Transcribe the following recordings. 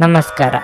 ನಮಸ್ಕಾರ.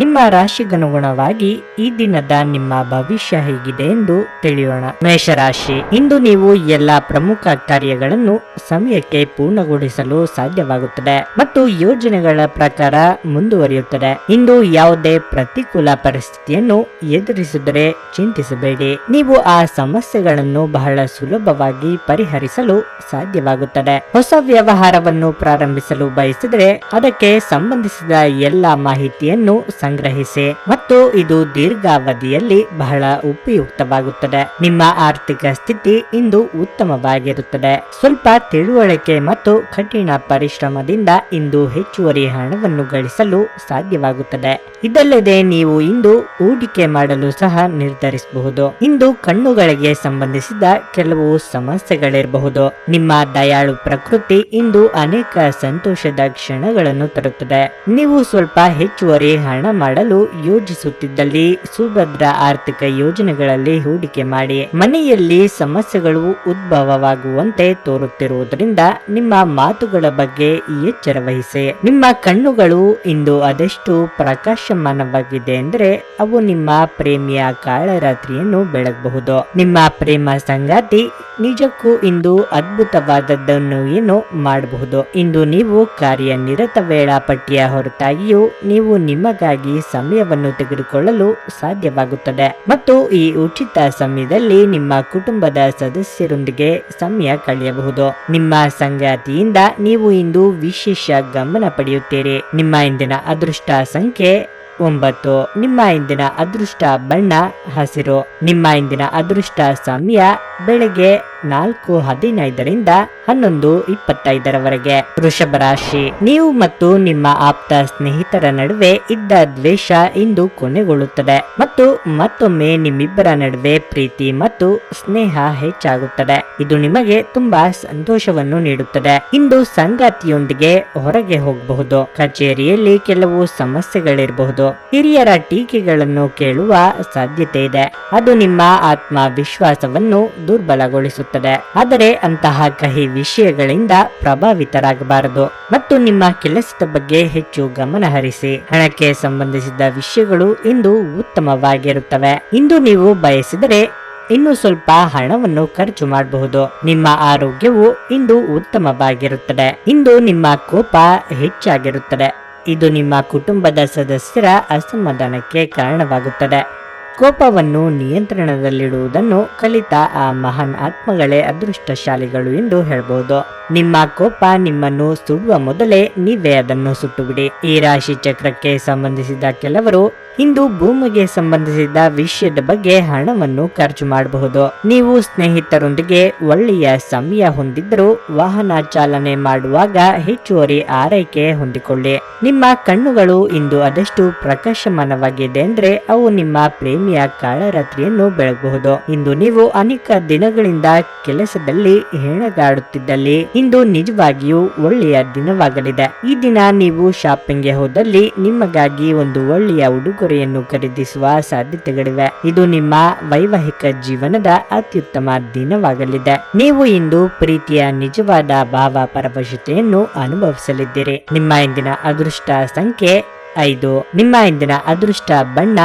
ನಿಮ್ಮ ರಾಶಿಗನುಗುಣವಾಗಿ ಈ ದಿನದ ನಿಮ್ಮ ಭವಿಷ್ಯ ಹೇಗಿದೆ ಎಂದು ತಿಳಿಯೋಣ. ಮೇಷರಾಶಿ, ಇಂದು ನೀವು ಎಲ್ಲ ಪ್ರಮುಖ ಕಾರ್ಯಗಳನ್ನು ಸಮಯಕ್ಕೆ ಪೂರ್ಣಗೊಳಿಸಲು ಸಾಧ್ಯವಾಗುತ್ತದೆ ಮತ್ತು ಯೋಜನೆಗಳ ಪ್ರಕಾರ ಮುಂದುವರಿಯುತ್ತದೆ. ಇಂದು ಯಾವುದೇ ಪ್ರತಿಕೂಲ ಪರಿಸ್ಥಿತಿಯನ್ನು ಎದುರಿಸಿದರೆ ಚಿಂತಿಸಬೇಡಿ. ನೀವು ಆ ಸಮಸ್ಯೆಗಳನ್ನು ಬಹಳ ಸುಲಭವಾಗಿ ಪರಿಹರಿಸಲು ಸಾಧ್ಯವಾಗುತ್ತದೆ. ಹೊಸ ವ್ಯವಹಾರವನ್ನು ಪ್ರಾರಂಭಿಸಲು ಬಯಸಿದರೆ ಅದಕ್ಕೆ ಸಂಬಂಧಿಸಿದ ಎಲ್ಲ ಮಾಹಿತಿಯನ್ನು ಸಂಗ್ರಹಿಸಿ ಮತ್ತು ಇದು ದೀರ್ಘಾವಧಿಯಲ್ಲಿ ಬಹಳ ಉಪಯುಕ್ತವಾಗುತ್ತದೆ. ನಿಮ್ಮ ಆರ್ಥಿಕ ಸ್ಥಿತಿ ಇಂದು ಉತ್ತಮವಾಗಿರುತ್ತದೆ. ಸ್ವಲ್ಪ ತಿಳುವಳಿಕೆ ಮತ್ತು ಕಠಿಣ ಪರಿಶ್ರಮದಿಂದ ಇಂದು ಹೆಚ್ಚುವರಿ ಹಣವನ್ನು ಗಳಿಸಲು ಸಾಧ್ಯವಾಗುತ್ತದೆ. ಇದಲ್ಲದೆ ನೀವು ಇಂದು ಹೂಡಿಕೆ ಮಾಡಲು ಸಹ ನಿರ್ಧರಿಸಬಹುದು. ಇಂದು ಕಣ್ಣುಗಳಿಗೆ ಸಂಬಂಧಿಸಿದ ಕೆಲವು ಸಮಸ್ಯೆಗಳಿರಬಹುದು. ನಿಮ್ಮ ದಯಾಳು ಪ್ರಕೃತಿ ಇಂದು ಅನೇಕ ಸಂತೋಷದ ಕ್ಷಣಗಳನ್ನು ತರುತ್ತದೆ. ನೀವು ಸ್ವಲ್ಪ ಹೆಚ್ಚುವರಿ ಹಣ ಮಾಡಲು ಯೋಜಿಸುತ್ತಿದ್ದಲ್ಲಿ ಸುಭದ್ರ ಆರ್ಥಿಕ ಯೋಜನೆಗಳಲ್ಲಿ ಹೂಡಿಕೆ ಮಾಡಿ ಮನೆಯಲ್ಲಿ ಸಮಸ್ಯೆಗಳು ಉದ್ಭವವಾಗುವಂತೆ ತೋರುತ್ತಿರುವುದರಿಂದ ನಿಮ್ಮ ಮಾತುಗಳ ಬಗ್ಗೆ ಎಚ್ಚರ ವಹಿಸಿ. ನಿಮ್ಮ ಕಣ್ಣುಗಳು ಇಂದು ಅದೆಷ್ಟು ಪ್ರಕಾಶಮಾನವಾಗಿದೆ ಎಂದರೆ ಅವು ನಿಮ್ಮ ಪ್ರೇಮಿಯ ಕಾಳರಾತ್ರಿಯನ್ನು ಬೆಳಗಬಹುದು. ನಿಮ್ಮ ಪ್ರೇಮ ಸಂಗಾತಿ ನಿಜಕ್ಕೂ ಇಂದು ಅದ್ಭುತವಾದದ್ದನ್ನು ಏನು ಮಾಡಬಹುದು. ಇಂದು ನೀವು ಕಾರ್ಯನಿರತ ವೇಳಾಪಟ್ಟಿಯ ಹೊರತಾಗಿಯೂ ನೀವು ನಿಮಗಾಗಿ ಸಮಯವನ್ನು ತೆಗೆದುಕೊಳ್ಳಲು ಸಾಧ್ಯವಾಗುತ್ತದೆ. ಮತ್ತು ಈ ಉಚಿತ ಸಮಯದಲ್ಲಿ ನಿಮ್ಮ ಕುಟುಂಬದ ಸದಸ್ಯರೊಂದಿಗೆ ಸಮಯ ಕಳೆಯಬಹುದು. ನಿಮ್ಮ ಸಂಗಾತಿಯಿಂದ ನೀವು ಇಂದು ವಿಶೇಷ ಗಮನ ಪಡೆಯುತ್ತೀರಿ. ನಿಮ್ಮ ಇಂದಿನ ಅದೃಷ್ಟ ಸಂಖ್ಯೆ ಒಂಬತ್ತು. ನಿಮ್ಮ ಇಂದಿನ ಅದೃಷ್ಟ ಬಣ್ಣ ಹಸಿರು. ನಿಮ್ಮ ಇಂದಿನ ಅದೃಷ್ಟ ಸಮಯ ಬೆಳಗ್ಗೆ ನಾಲ್ಕು ಹದಿನೈದರಿಂದ ಹನ್ನೊಂದು ಇಪ್ಪತ್ತೈದರವರೆಗೆ. ವೃಷಭ ರಾಶಿ, ನೀವು ಮತ್ತು ನಿಮ್ಮ ಆಪ್ತ ಸ್ನೇಹಿತರ ನಡುವೆ ಇದ್ದ ದ್ವೇಷ ಇಂದು ಕೊನೆಗೊಳ್ಳುತ್ತದೆ ಮತ್ತು ಮತ್ತೊಮ್ಮೆ ನಿಮ್ಮಿಬ್ಬರ ನಡುವೆ ಪ್ರೀತಿ ಮತ್ತು ಸ್ನೇಹ ಹೆಚ್ಚಾಗುತ್ತದೆ. ಇದು ನಿಮಗೆ ತುಂಬಾ ಸಂತೋಷವನ್ನು ನೀಡುತ್ತದೆ. ಇಂದು ಸಂಗಾತಿಯೊಂದಿಗೆ ಹೊರಗೆ ಹೋಗಬಹುದು. ಕಚೇರಿಯಲ್ಲಿ ಕೆಲವು ಸಮಸ್ಯೆಗಳಿರಬಹುದು. ಹಿರಿಯರ ಟೀಕೆಗಳನ್ನು ಕೇಳುವ ಸಾಧ್ಯತೆ ಇದೆ. ಅದು ನಿಮ್ಮ ಆತ್ಮವಿಶ್ವಾಸವನ್ನು ದುರ್ಬಲಗೊಳಿಸುತ್ತದೆ. ಆದರೆ ಅಂತಹ ಕಹಿ ವಿಷಯಗಳಿಂದ ಪ್ರಭಾವಿತರಾಗಬಾರದು. ಮತ್ತು ನಿಮ್ಮ ಕೆಲಸದ ಬಗ್ಗೆ ಹೆಚ್ಚು ಗಮನ ಹರಿಸಿ. ಹಣಕ್ಕೆ ಸಂಬಂಧಿಸಿದ ವಿಷಯಗಳು ಇಂದು ಉತ್ತಮವಾಗಿರುತ್ತವೆ. ಇಂದು ನೀವು ಬಯಸಿದರೆ ಇನ್ನು ಸ್ವಲ್ಪ ಹಣವನ್ನು ಖರ್ಚು ಮಾಡಬಹುದು. ನಿಮ್ಮ ಆರೋಗ್ಯವು ಇಂದು ಉತ್ತಮವಾಗಿರುತ್ತದೆ. ಇಂದು ನಿಮ್ಮ ಕೋಪ ಹೆಚ್ಚಾಗಿರುತ್ತದೆ. ಇದು ನಿಮ್ಮ ಕುಟುಂಬದ ಸದಸ್ಯರ ಅಸಮಾಧಾನಕ್ಕೆ ಕಾರಣವಾಗುತ್ತದೆ. ಕೋಪವನ್ನು ನಿಯಂತ್ರಣದಲ್ಲಿಡುವುದನ್ನು ಕಲಿತ ಆ ಮಹಾನ್ ಆತ್ಮಗಳೇ ಅದೃಷ್ಟಶಾಲಿಗಳು ಎಂದು ಹೇಳಬಹುದು ನಿಮ್ಮ ಕೋಪ ನಿಮ್ಮನ್ನು ಸುಡುವ ಮೊದಲೇ ನೀವೇ ಅದನ್ನು ಸುಟ್ಟುಬಿಡಿ. ಈ ರಾಶಿ ಚಕ್ರಕ್ಕೆ ಸಂಬಂಧಿಸಿದ ಕೆಲವರು ಇಂದು ಭೂಮಿಗೆ ಸಂಬಂಧಿಸಿದ ವಿಷಯದ ಬಗ್ಗೆ ಹಣವನ್ನು ಖರ್ಚು ಮಾಡಬಹುದು. ನೀವು ಸ್ನೇಹಿತರೊಂದಿಗೆ ಒಳ್ಳೆಯ ಸಮಯ ಹೊಂದಿದ್ದರೂ ವಾಹನ ಚಾಲನೆ ಮಾಡುವಾಗ ಹೆಚ್ಚುವರಿ ಆರೈಕೆ ಹೊಂದಿಕೊಳ್ಳಿ. ನಿಮ್ಮ ಕಣ್ಣುಗಳು ಇಂದು ಅದೆಷ್ಟು ಪ್ರಕಾಶಮಾನವಾಗಿದೆ ಅಂದ್ರೆ ಅವು ನಿಮ್ಮ ಪ್ರೇಮಿಯ ಕಾಳರಾತ್ರಿಯನ್ನು ಬೆಳಗಬಹುದು. ಇಂದು ನೀವು ಅನೇಕ ದಿನಗಳಿಂದ ಕೆಲಸದಲ್ಲಿ ಹೆಣಗಾಡುತ್ತಿದ್ದಲ್ಲಿ, ಇಂದು ನಿಜವಾಗಿಯೂ ಒಳ್ಳೆಯ ದಿನವಾಗಲಿದೆ. ಈ ದಿನ ನೀವು ಶಾಪಿಂಗ್ಗೆ ಹೋದಲ್ಲಿ ನಿಮಗಾಗಿ ಒಂದು ಒಳ್ಳೆಯ ಉಡುಗೊರೆಯನ್ನು ಖರೀದಿಸುವ ಸಾಧ್ಯತೆಗಳಿವೆ. ಇದು ನಿಮ್ಮ ವೈವಾಹಿಕ ಜೀವನದ ಅತ್ಯುತ್ತಮ ದಿನವಾಗಲಿದೆ. ನೀವು ಇಂದು ಪ್ರೀತಿಯ ನಿಜವಾದ ಭಾವ ಪರವಶತೆಯನ್ನು ಅನುಭವಿಸಲಿದ್ದೀರಿ. ನಿಮ್ಮ ಇಂದಿನ ಅದೃಷ್ಟ ಸಂಖ್ಯೆ ಐದು. ನಿಮ್ಮ ಇಂದಿನ ಅದೃಷ್ಟ ಬಣ್ಣ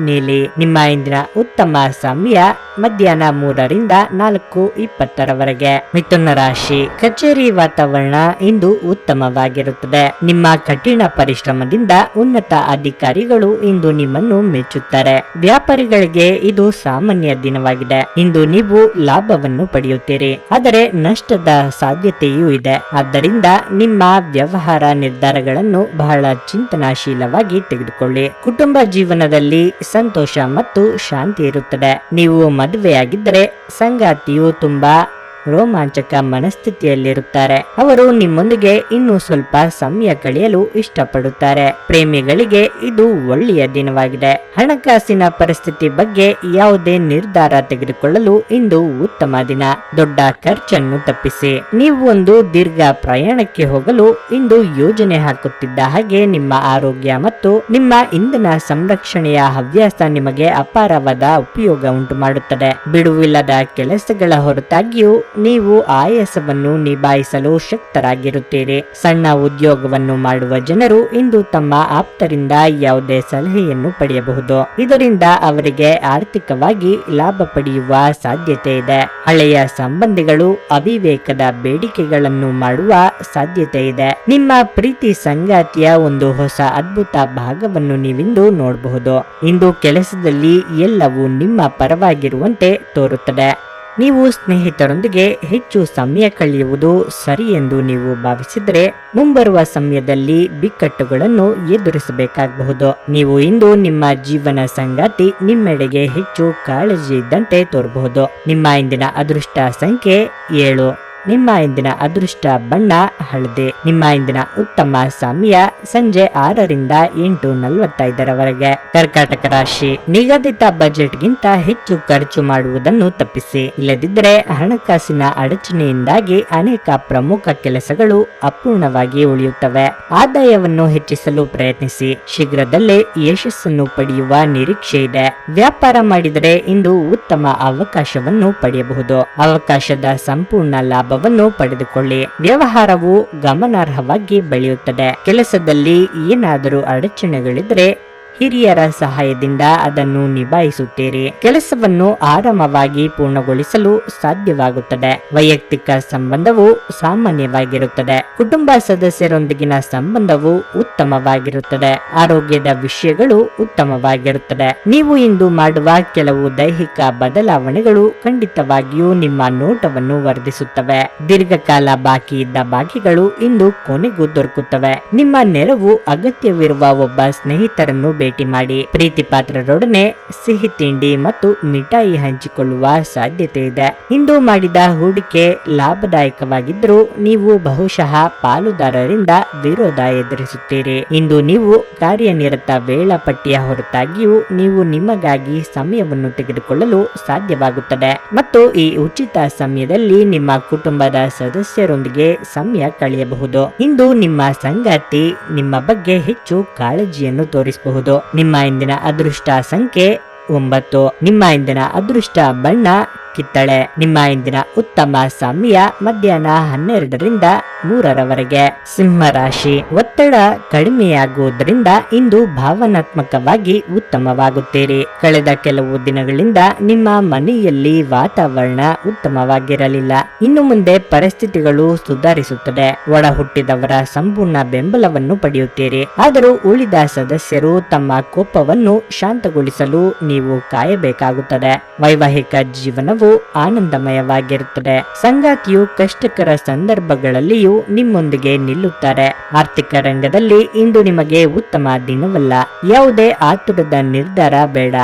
ನೀಲಿ ನಿಮ್ಮ ಇಂದಿನ ಉತ್ತಮ ಸಮಯ ಮಧ್ಯಾಹ್ನ ಮೂರರಿಂದ ನಾಲ್ಕು ಇಪ್ಪತ್ತರವರೆಗೆ. ಮಿಥುನ ರಾಶಿ, ಕಚೇರಿ ವಾತಾವರಣ ಇಂದು ಉತ್ತಮವಾಗಿರುತ್ತದೆ. ನಿಮ್ಮ ಕಠಿಣ ಪರಿಶ್ರಮದಿಂದ ಉನ್ನತ ಅಧಿಕಾರಿಗಳು ಇಂದು ನಿಮ್ಮನ್ನು ಮೆಚ್ಚುತ್ತಾರೆ. ವ್ಯಾಪಾರಿಗಳಿಗೆ ಇದು ಸಾಮಾನ್ಯ ದಿನವಾಗಿದೆ. ಇಂದು ನೀವು ಲಾಭವನ್ನು ಪಡೆಯುತ್ತೀರಿ. ಆದರೆ ನಷ್ಟದ ಸಾಧ್ಯತೆಯೂ ಇದೆ. ಆದ್ದರಿಂದ ನಿಮ್ಮ ವ್ಯವಹಾರ ನಿರ್ಧಾರಗಳನ್ನು ಬಹಳ ಚಿಂತನಾಶೀಲವಾಗಿ ತೆಗೆದುಕೊಳ್ಳಿ. ಕುಟುಂಬ ಜೀವನದಲ್ಲಿ ಸಂತೋಷ ಮತ್ತು ಶಾಂತಿ ಇರುತ್ತದೆ. ನೀವು ಮದುವೆಯಾಗಿದ್ದರೆ ಸಂಗಾತಿಯು ತುಂಬಾ ರೋಮಾಂಚಕ ಮನಸ್ಥಿತಿಯಲ್ಲಿರುತ್ತಾರೆ. ಅವರು ನಿಮ್ಮೊಂದಿಗೆ ಇನ್ನೂ ಸ್ವಲ್ಪ ಸಮಯ ಕಳೆಯಲು ಇಷ್ಟಪಡುತ್ತಾರೆ. ಪ್ರೇಮಿಗಳಿಗೆ ಇದು ಒಳ್ಳೆಯ ದಿನವಾಗಿದೆ. ಹಣಕಾಸಿನ ಪರಿಸ್ಥಿತಿ ಬಗ್ಗೆ ಯಾವುದೇ ನಿರ್ಧಾರ ತೆಗೆದುಕೊಳ್ಳಲು ಇಂದು ಉತ್ತಮ ದಿನ. ದೊಡ್ಡ ಖರ್ಚನ್ನು ತಪ್ಪಿಸಿ. ನೀವು ಒಂದು ದೀರ್ಘ ಪ್ರಯಾಣಕ್ಕೆ ಹೋಗಲು ಇಂದು ಯೋಜನೆ ಹಾಕುತ್ತಿದ್ದ ಹಾಗೆ ನಿಮ್ಮ ಆರೋಗ್ಯ ಮತ್ತು ನಿಮ್ಮ ಇಂಧನ ಸಂರಕ್ಷಣೆಯ ಹವ್ಯಾಸ ನಿಮಗೆ ಅಪಾರವಾದ ಉಪಯೋಗ ಉಂಟು ಮಾಡುತ್ತದೆ ಬಿಡುವಿಲ್ಲದ ಕೆಲಸಗಳ ಹೊರತಾಗಿಯೂ ನೀವು ಆಯಾಸವನ್ನು ನಿಭಾಯಿಸಲು ಶಕ್ತರಾಗಿರುತ್ತೀರಿ. ಸಣ್ಣ ಉದ್ಯೋಗವನ್ನು ಮಾಡುವ ಜನರು ಇಂದು ತಮ್ಮ ಆಪ್ತರಿಂದ ಯಾವುದೇ ಸಲಹೆಯನ್ನು ಪಡೆಯಬಹುದು. ಇದರಿಂದ ಅವರಿಗೆ ಆರ್ಥಿಕವಾಗಿ ಲಾಭ ಪಡೆಯುವ ಸಾಧ್ಯತೆ ಇದೆ. ಹಳೆಯ ಸಂಬಂಧಿಗಳು ಅವಿವೇಕದ ಬೇಡಿಕೆಗಳನ್ನು ಮಾಡುವ ಸಾಧ್ಯತೆ ಇದೆ. ನಿಮ್ಮ ಪ್ರೀತಿ ಸಂಗಾತಿಯ ಒಂದು ಹೊಸ ಅದ್ಭುತ ಭಾಗವನ್ನು ನೀವಿಂದು ನೋಡಬಹುದು. ಇಂದು ಕೆಲಸದಲ್ಲಿ ಎಲ್ಲವೂ ನಿಮ್ಮ ಪರವಾಗಿರುವಂತೆ ತೋರುತ್ತದೆ. ನೀವು ಸ್ನೇಹಿತರೊಂದಿಗೆ ಹೆಚ್ಚು ಸಮಯ ಕಳೆಯುವುದು ಸರಿ ಎಂದು ನೀವು ಭಾವಿಸಿದರೆ ಮುಂಬರುವ ಸಮಯದಲ್ಲಿ ಬಿಕ್ಕಟ್ಟುಗಳನ್ನು ಎದುರಿಸಬೇಕಾಗಬಹುದು. ನೀವು ಇಂದು ನಿಮ್ಮ ಜೀವನ ಸಂಗಾತಿ ನಿಮ್ಮೆಡೆಗೆ ಹೆಚ್ಚು ಕಾಳಜಿ ಇದ್ದಂತೆ ತೋರಬಹುದು. ನಿಮ್ಮ ಇಂದಿನ ಅದೃಷ್ಟ ಸಂಖ್ಯೆ ಏಳು. ನಿಮ್ಮ ಇಂದಿನ ಅದೃಷ್ಟ ಬಣ್ಣ ಹಳದಿ. ನಿಮ್ಮ ಇಂದಿನ ಉತ್ತಮ ಸಮಯ ಸಂಜೆ ಆರರಿಂದ ಎಂಟು ನಲವತ್ತೈದರವರೆಗೆ. ಕರ್ಕಾಟಕ ರಾಶಿ, ನಿಗದಿತ ಬಜೆಟ್ಗಿಂತ ಹೆಚ್ಚು ಖರ್ಚು ಮಾಡುವುದನ್ನು ತಪ್ಪಿಸಿ. ಇಲ್ಲದಿದ್ದರೆ ಹಣಕಾಸಿನ ಅಡಚಣೆಯಿಂದಾಗಿ ಅನೇಕ ಪ್ರಮುಖ ಕೆಲಸಗಳು ಅಪೂರ್ಣವಾಗಿ ಉಳಿಯುತ್ತವೆ. ಆದಾಯವನ್ನು ಹೆಚ್ಚಿಸಲು ಪ್ರಯತ್ನಿಸಿ. ಶೀಘ್ರದಲ್ಲೇ ಯಶಸ್ಸನ್ನು ಪಡೆಯುವ ನಿರೀಕ್ಷೆ ಇದೆ. ವ್ಯಾಪಾರ ಮಾಡಿದರೆ ಇಂದು ಉತ್ತಮ ಅವಕಾಶವನ್ನು ಪಡೆಯಬಹುದು. ಅವಕಾಶದ ಸಂಪೂರ್ಣ ಲಾಭವನ್ನು ಪಡೆದುಕೊಳ್ಳಿ. ವ್ಯವಹಾರವು ಗಮನಾರ್ಹವಾಗಿ ಬೆಳೆಯುತ್ತದೆ. ಕೆಲಸದಲ್ಲಿ ಏನಾದರೂ ಅಡಚಣೆಗಳಿದ್ರೆ ಹಿರಿಯರ ಸಹಾಯದಿಂದ ಅದನ್ನು ನಿಭಾಯಿಸುತ್ತೀರಿ. ಕೆಲಸವನ್ನು ಆರಾಮವಾಗಿ ಪೂರ್ಣಗೊಳಿಸಲು ಸಾಧ್ಯವಾಗುತ್ತದೆ. ವೈಯಕ್ತಿಕ ಸಂಬಂಧವು ಸಾಮಾನ್ಯವಾಗಿರುತ್ತದೆ. ಕುಟುಂಬ ಸದಸ್ಯರೊಂದಿಗಿನ ಸಂಬಂಧವು ಉತ್ತಮವಾಗಿರುತ್ತದೆ. ಆರೋಗ್ಯದ ವಿಷಯಗಳು ಉತ್ತಮವಾಗಿರುತ್ತದೆ. ನೀವು ಇಂದು ಮಾಡುವ ಕೆಲವು ದೈಹಿಕ ಬದಲಾವಣೆಗಳು ಖಂಡಿತವಾಗಿಯೂ ನಿಮ್ಮ ನೋಟವನ್ನು ವರ್ಧಿಸುತ್ತವೆ. ದೀರ್ಘಕಾಲ ಬಾಕಿ ಇದ್ದ ಬಾಕಿಗಳು ಇಂದು ಕೊನೆಗೂ ದೊರಕುತ್ತವೆ. ನಿಮ್ಮ ನೆರವು ಅಗತ್ಯವಿರುವ ಒಬ್ಬ ಸ್ನೇಹಿತರನ್ನು ಭೇಟಿ ಮಾಡಿ ಪ್ರೀತಿ ಪಾತ್ರರೊಡನೆ ಸಿಹಿ ತಿಂಡಿ ಮತ್ತು ಮಿಠಾಯಿ ಹಂಚಿಕೊಳ್ಳುವ ಸಾಧ್ಯತೆ ಇದೆ. ಇಂದು ಮಾಡಿದ ಹೂಡಿಕೆ ಲಾಭದಾಯಕವಾಗಿದ್ದರೂ ನೀವು ಬಹುಶಃ ಪಾಲುದಾರರಿಂದ ವಿರೋಧ ಎದುರಿಸುತ್ತೀರಿ. ಇಂದು ನೀವು ಕಾರ್ಯನಿರತ ವೇಳಾಪಟ್ಟಿಯ ಹೊರತಾಗಿಯೂ ನೀವು ನಿಮಗಾಗಿ ಸಮಯವನ್ನು ತೆಗೆದುಕೊಳ್ಳಲು ಸಾಧ್ಯವಾಗುತ್ತದೆ. ಮತ್ತು ಈ ಉಚಿತ ಸಮಯದಲ್ಲಿ ನಿಮ್ಮ ಕುಟುಂಬದ ಸದಸ್ಯರೊಂದಿಗೆ ಸಮಯ ಕಳೆಯಬಹುದು. ಇಂದು ನಿಮ್ಮ ಸಂಗಾತಿ ನಿಮ್ಮ ಬಗ್ಗೆ ಹೆಚ್ಚು ಕಾಳಜಿಯನ್ನು ತೋರಿಸಬಹುದು. ನಿಮ್ಮ ಇಂದಿನ ಅದೃಷ್ಟ ಸಂಖ್ಯೆ ಒಂಬತ್ತು. ನಿಮ್ಮ ಇಂದಿನ ಅದೃಷ್ಟ ಬಣ್ಣ ಕಿತ್ತಳೆ. ನಿಮ್ಮ ಇಂದಿನ ಉತ್ತಮ ಸಮಯ ಮಧ್ಯಾಹ್ನ ಹನ್ನೆರಡರಿಂದ ಮೂರರವರೆಗೆ. ಸಿಂಹ ರಾಶಿ. ಒತ್ತಡ ಕಡಿಮೆಯಾಗುವುದರಿಂದ ಇಂದು ಭಾವನಾತ್ಮಕವಾಗಿ ಉತ್ತಮವಾಗುತ್ತೀರಿ. ಕಳೆದ ಕೆಲವು ದಿನಗಳಿಂದ ನಿಮ್ಮ ಮನೆಯಲ್ಲಿ ವಾತಾವರಣ ಉತ್ತಮವಾಗಿರಲಿಲ್ಲ. ಇನ್ನು ಮುಂದೆ ಪರಿಸ್ಥಿತಿಗಳು ಸುಧಾರಿಸುತ್ತದೆ. ಒಳ ಹುಟ್ಟಿದವರ ಸಂಪೂರ್ಣ ಬೆಂಬಲವನ್ನು ಪಡೆಯುತ್ತೀರಿ. ಆದರೂ ಉಳಿದ ಸದಸ್ಯರು ತಮ್ಮ ಕೋಪವನ್ನು ಶಾಂತಗೊಳಿಸಲು ನೀವು ಕಾಯಬೇಕಾಗುತ್ತದೆ. ವೈವಾಹಿಕ ಜೀವನವು ಆನಂದಮಯವಾಗಿರುತ್ತದೆ. ಸಂಗಾತಿಯು ಕಷ್ಟಕರ ಸಂದರ್ಭಗಳಲ್ಲಿಯೂ ನಿಮ್ಮೊಂದಿಗೆ ನಿಲ್ಲುತ್ತಾರೆ. ಆರ್ಥಿಕ ರಂಗದಲ್ಲಿ ಇಂದು ನಿಮಗೆ ಉತ್ತಮ ದಿನವಲ್ಲ. ಯಾವುದೇ ಆತುರದ ನಿರ್ಧಾರ ಬೇಡ.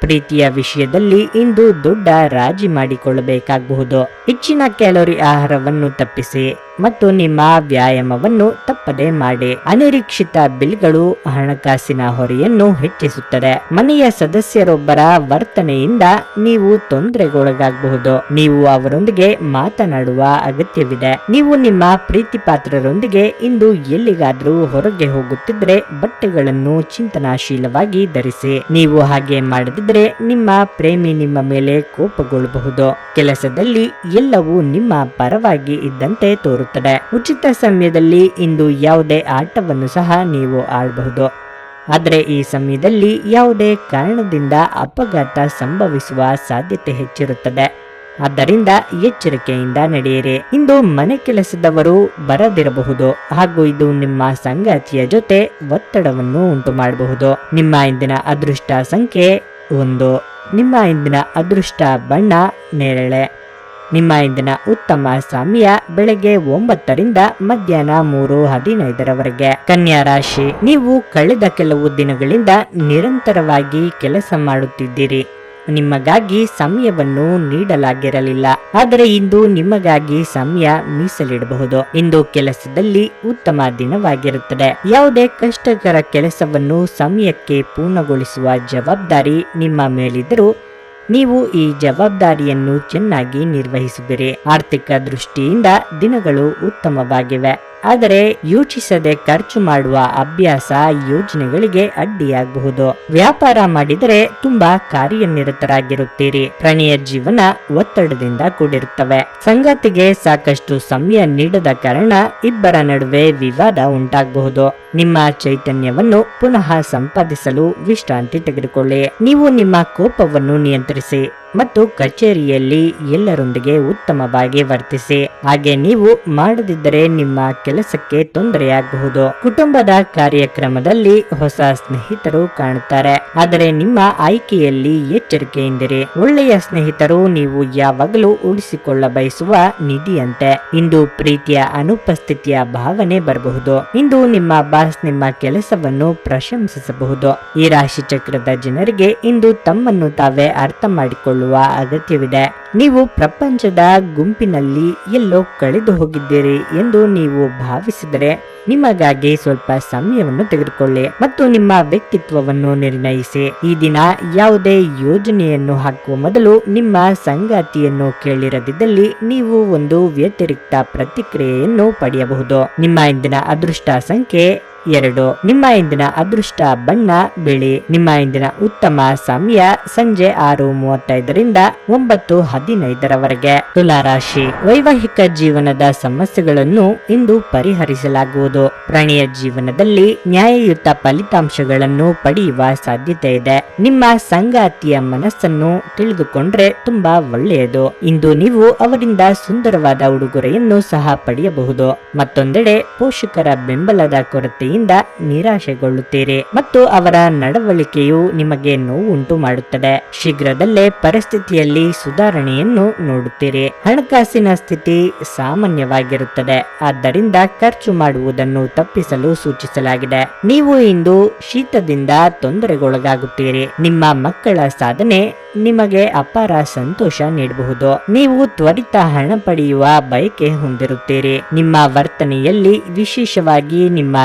ಪ್ರೀತಿಯ ವಿಷಯದಲ್ಲಿ ಇಂದು ದೊಡ್ಡ ರಾಜಿ ಮಾಡಿಕೊಳ್ಳಬೇಕಾಗಬಹುದು ಹೆಚ್ಚಿನ ಕ್ಯಾಲೋರಿ ಆಹಾರವನ್ನು ತಪ್ಪಿಸಿ. ಮತ್ತು ನಿಮ್ಮ ವ್ಯಾಯಾಮವನ್ನು ತಪ್ಪದೆ ಮಾಡಿ. ಅನಿರೀಕ್ಷಿತ ಬಿಲ್ಗಳು ಹಣಕಾಸಿನ ಹೊರೆಯನ್ನು ಹೆಚ್ಚಿಸುತ್ತದೆ. ಮನೆಯ ಸದಸ್ಯರೊಬ್ಬರ ವರ್ತನೆಯಿಂದ ನೀವು ತೊಂದರೆಗೊಳಗಾಗಬಹುದು. ನೀವು ಅವರೊಂದಿಗೆ ಮಾತನಾಡುವ ಅಗತ್ಯವಿದೆ. ನೀವು ನಿಮ್ಮ ಪ್ರೀತಿಪಾತ್ರರೊಂದಿಗೆ ಇಂದು ಎಲ್ಲಿಗಾದ್ರೂ ಹೊರಗೆ ಹೋಗುತ್ತಿದ್ರೆ ಬಟ್ಟೆಗಳನ್ನು ಚಿಂತನಾಶೀಲವಾಗಿ ಧರಿಸಿ. ನೀವು ಹಾಗೆ ಮಾಡದಿದ್ರೆ ನಿಮ್ಮ ಪ್ರೇಮಿ ನಿಮ್ಮ ಮೇಲೆ ಕೋಪಗೊಳ್ಳಬಹುದು. ಕೆಲಸದಲ್ಲಿ ಎಲ್ಲವೂ ನಿಮ್ಮ ಪರವಾಗಿ ಇದ್ದಂತೆ ತೋರುತ್ತದೆ. ಉಚಿತ ಸಮಯದಲ್ಲಿ ಇಂದು ಯಾವುದೇ ಆಟವನ್ನು ಸಹ ನೀವು ಆಡಬಹುದು. ಆದರೆ ಈ ಸಮಯದಲ್ಲಿ ಯಾವುದೇ ಕಾರಣದಿಂದ ಅಪಘಾತ ಸಂಭವಿಸುವ ಸಾಧ್ಯತೆ ಹೆಚ್ಚಿರುತ್ತದೆ. ಆದ್ದರಿಂದ ಎಚ್ಚರಿಕೆಯಿಂದ ನಡೆಯಿರಿ. ಇಂದು ಮನೆ ಕೆಲಸದವರು ಬರದಿರಬಹುದು. ಹಾಗೂ ಇದು ನಿಮ್ಮ ಸಂಗಾತಿಯ ಜೊತೆ ಒತ್ತಡವನ್ನು ಉಂಟು ಮಾಡಬಹುದು ನಿಮ್ಮ ಇಂದಿನ ಅದೃಷ್ಟ ಸಂಖ್ಯೆ ಒಂದು. ನಿಮ್ಮ ಇಂದಿನ ಅದೃಷ್ಟ ಬಣ್ಣ ನೇರಳೆ. ನಿಮ್ಮ ಇಂದಿನ ಉತ್ತಮ ಸಮಯ ಬೆಳಗ್ಗೆ ಒಂಬತ್ತರಿಂದ ಮಧ್ಯಾಹ್ನ ಮೂರು ಹದಿನೈದರವರೆಗೆ. ಕನ್ಯಾ ರಾಶಿ, ನೀವು ಕಳೆದ ಕೆಲವು ದಿನಗಳಿಂದ ನಿರಂತರವಾಗಿ ಕೆಲಸ ಮಾಡುತ್ತಿದ್ದೀರಿ. ನಿಮಗಾಗಿ ಸಮಯವನ್ನು ನೀಡಲಾಗಿರಲಿಲ್ಲ. ಆದರೆ ಇಂದು ನಿಮಗಾಗಿ ಸಮಯ ಮೀಸಲಿಡಬಹುದು. ಇಂದು ಕೆಲಸದಲ್ಲಿ ಉತ್ತಮ ದಿನವಾಗಿರುತ್ತದೆ. ಯಾವುದೇ ಕಷ್ಟಕರ ಕೆಲಸವನ್ನು ಸಮಯಕ್ಕೆ ಪೂರ್ಣಗೊಳಿಸುವ ಜವಾಬ್ದಾರಿ ನಿಮ್ಮ ಮೇಲಿದ್ದರೂ ನೀವು ಈ ಜವಾಬ್ದಾರಿಯನ್ನು ಚೆನ್ನಾಗಿ ನಿರ್ವಹಿಸಿದರೆ. ಆರ್ಥಿಕ ದೃಷ್ಟಿಯಿಂದ ದಿನಗಳು ಉತ್ತಮವಾಗಿವೆ. ಆದರೆ ಯೋಚಿಸದೆ ಖರ್ಚು ಮಾಡುವ ಅಭ್ಯಾಸ ಯೋಜನೆಗಳಿಗೆ ಅಡ್ಡಿಯಾಗಬಹುದು. ವ್ಯಾಪಾರ ಮಾಡಿದರೆ ತುಂಬಾ ಕಾರ್ಯನಿರತರಾಗಿರುತ್ತೀರಿ. ಪ್ರಣಯ ಜೀವನ ಒತ್ತಡದಿಂದ ಕೂಡಿರುತ್ತವೆ. ಸಂಗಾತಿಗೆ ಸಾಕಷ್ಟು ಸಮಯ ನೀಡದ ಕಾರಣ ಇಬ್ಬರ ನಡುವೆ ವಿವಾದ ಉಂಟಾಗಬಹುದು. ನಿಮ್ಮ ಚೈತನ್ಯವನ್ನು ಪುನಃ ಸಂಪಾದಿಸಲು ವಿಶ್ರಾಂತಿ ತೆಗೆದುಕೊಳ್ಳಿ. ನೀವು ನಿಮ್ಮ ಕೋಪವನ್ನು ನಿಯಂತ್ರಿಸಿ ಮತ್ತು ಕಚೇರಿಯಲ್ಲಿ ಎಲ್ಲರೊಂದಿಗೆ ಉತ್ತಮವಾಗಿ ವರ್ತಿಸಿ. ಹಾಗೆ ನೀವು ಮಾಡದಿದ್ದರೆ ನಿಮ್ಮ ಕೆಲಸಕ್ಕೆ ತೊಂದರೆಯಾಗಬಹುದು. ಕುಟುಂಬದ ಕಾರ್ಯಕ್ರಮದಲ್ಲಿ ಹೊಸ ಸ್ನೇಹಿತರು ಕಾಣುತ್ತಾರೆ. ಆದರೆ ನಿಮ್ಮ ಆಯ್ಕೆಯಲ್ಲಿ ಎಚ್ಚರಿಕೆಯಿಂದಿರಿ. ಒಳ್ಳೆಯ ಸ್ನೇಹಿತರು ನೀವು ಯಾವಾಗಲೂ ಉಳಿಸಿಕೊಳ್ಳ ಬಯಸುವ ನಿಧಿಯಂತೆ. ಇಂದು ಪ್ರೀತಿಯ ಅನುಪಸ್ಥಿತಿಯ ಭಾವನೆ ಬರಬಹುದು. ಇಂದು ನಿಮ್ಮ ಬಾಸ್ ನಿಮ್ಮ ಕೆಲಸವನ್ನು ಪ್ರಶಂಸಿಸಬಹುದು. ಈ ರಾಶಿ ಚಕ್ರದ ಜನರಿಗೆ ಇಂದು ತಮ್ಮನ್ನು ತಾವೇ ಅರ್ಥ ಮಾಡಿಕೊಳ್ಳುವ ಅಗತ್ಯವಿದೆ. ನೀವು ಪ್ರಪಂಚದ ಗುಂಪಿನಲ್ಲಿ ಎಲ್ಲೋ ಕಳೆದು ಹೋಗಿದ್ದೀರಿ ಎಂದು ನೀವು ಭಾವಿಸಿದರೆ ನಿಮಗಾಗಿ ಸ್ವಲ್ಪ ಸಮಯವನ್ನು ತೆಗೆದುಕೊಳ್ಳಿ ಮತ್ತು ನಿಮ್ಮ ವ್ಯಕ್ತಿತ್ವವನ್ನು ನಿರ್ಣಯಿಸಿ. ಈ ದಿನ ಯಾವುದೇ ಯೋಜನೆಯನ್ನು ಹಾಕುವ ಮೊದಲು ನಿಮ್ಮ ಸಂಗಾತಿಯನ್ನು ಕೇಳಿರದಿದ್ದಲ್ಲಿ ನೀವು ಒಂದು ವ್ಯತಿರಿಕ್ತ ಪ್ರತಿಕ್ರಿಯೆಯನ್ನು ಪಡೆಯಬಹುದು. ನಿಮ್ಮ ಇಂದಿನ ಅದೃಷ್ಟ ಸಂಖ್ಯೆ ಎರಡು, ನಿಮ್ಮ ಇಂದಿನ ಅದೃಷ್ಟ ಬಣ್ಣ, ಬಿಳಿ, ನಿಮ್ಮ ಇಂದಿನ ಉತ್ತಮ ಸಮಯ ಸಂಜೆ ಆರು ಮೂವತ್ತೈದರಿಂದ ಒಂಬತ್ತು ಹದಿನೈದರವರೆಗೆ. ತುಲಾರಾಶಿ, ವೈವಾಹಿಕ ಜೀವನದ ಸಮಸ್ಯೆಗಳನ್ನು ಇಂದು ಪರಿಹರಿಸಲಾಗುವುದು. ಪ್ರಾಣಿಯ ಜೀವನದಲ್ಲಿ ನ್ಯಾಯಯುತ ಫಲಿತಾಂಶಗಳನ್ನು ಪಡೆಯುವ ಸಾಧ್ಯತೆ ಇದೆ. ನಿಮ್ಮ ಸಂಗಾತಿಯ ಮನಸ್ಸನ್ನು ತಿಳಿದುಕೊಂಡ್ರೆ ತುಂಬಾ ಒಳ್ಳೆಯದು. ಇಂದು ನೀವು ಅವರಿಂದ ಸುಂದರವಾದ ಉಡುಗೊರೆಯನ್ನು ಸಹ ಪಡೆಯಬಹುದು. ಮತ್ತೊಂದೆಡೆ ಪೋಷಕರ ಬೆಂಬಲದ ಕೊರತೆಯಿಂದ ನಿರಾಶೆಗೊಳ್ಳುತ್ತೀರಿ ಮತ್ತು ಅವರ ನಡವಳಿಕೆಯು ನಿಮಗೆ ನೋವುಂಟು ಮಾಡುತ್ತದೆ ಶೀಘ್ರದಲ್ಲೇ ಪರಿಸ್ಥಿತಿಯಲ್ಲಿ ಸುಧಾರಣೆಯನ್ನು ನೋಡುತ್ತೀರಿ. ಹಣಕಾಸಿನ ಸ್ಥಿತಿ ಸಾಮಾನ್ಯವಾಗಿರುತ್ತದೆ. ಆದ್ದರಿಂದ ಖರ್ಚು ಮಾಡುವುದನ್ನು ತಪ್ಪಿಸಲು ಸೂಚಿಸಲಾಗಿದೆ. ನೀವು ಇಂದು ಶೀತದಿಂದ ತೊಂದರೆಗೊಳಗಾಗುತ್ತೀರಿ. ನಿಮ್ಮ ಮಕ್ಕಳ ಸಾಧನೆ ನಿಮಗೆ ಅಪಾರ ಸಂತೋಷ ನೀಡಬಹುದು. ನೀವು ತ್ವರಿತ ಹಣ ಪಡೆಯುವ ಬಯಕೆ ಹೊಂದಿರುತ್ತೀರಿ. ನಿಮ್ಮ ವರ್ತನೆಯಲ್ಲಿ ವಿಶೇಷವಾಗಿ ನಿಮ್ಮ